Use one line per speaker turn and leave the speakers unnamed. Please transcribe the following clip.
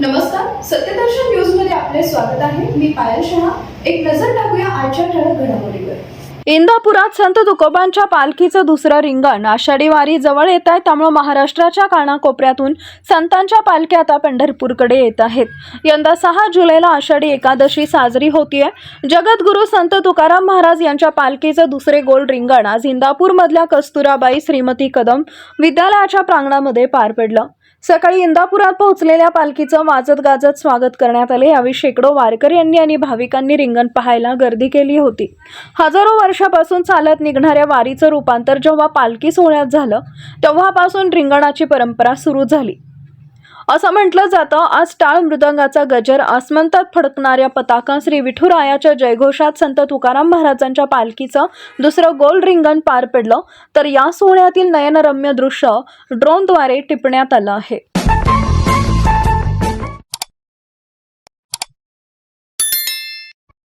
नमस्कार सत्यदर्शन न्यूजमध्ये आपले स्वागत आहे. मी पायल शहा. एक नजर टाकूया आजच्या ठळक घडामोडीवर.
इंदापुरात संत तुकोबांच्या पालखीचं दुसरं रिंगण आषाढी वारी जवळ येत आहे त्यामुळे महाराष्ट्राच्या कानाकोपऱ्यातून संतांच्या पालख्या आता पंढरपूरकडे येत आहेत. यंदा सहा जुलैला आषाढी एकादशी साजरी होतीये. जगद्गुरू संत तुकाराम महाराज यांच्या पालखीचं दुसरे गोल रिंगण आज इंदापूरमधल्या कस्तुराबाई श्रीमती कदम विद्यालयाच्या प्रांगणामध्ये पार पडलं. सकाळी इंदापुरात पोहोचलेल्या पालखीचं वाजत गाजत स्वागत करण्यात आले. यावेळी शेकडो वारकऱ्यांनी आणि भाविकांनी रिंगण पाहायला गर्दी केली होती. हजारो वर्षापासून चालत निघणाऱ्या वारीचं रूपांतर जेव्हा पालखी सोहळ्यात झालं तेव्हापासून रिंगणाची परंपरा सुरू झाली. असं म्हटलं जातं आज टाळ मृदंगाचा गजर आसमंतात फडकणाऱ्या पताका श्री विठुरायाच्या जयघोषात संत तुकाराम महाराजांच्या पालखीचं दुसरं गोल रिंगण पार पडलं. तर या सोहळ्यातील नयनरम्य दृश्य ड्रोनद्वारे टिपण्यात आलं आहे.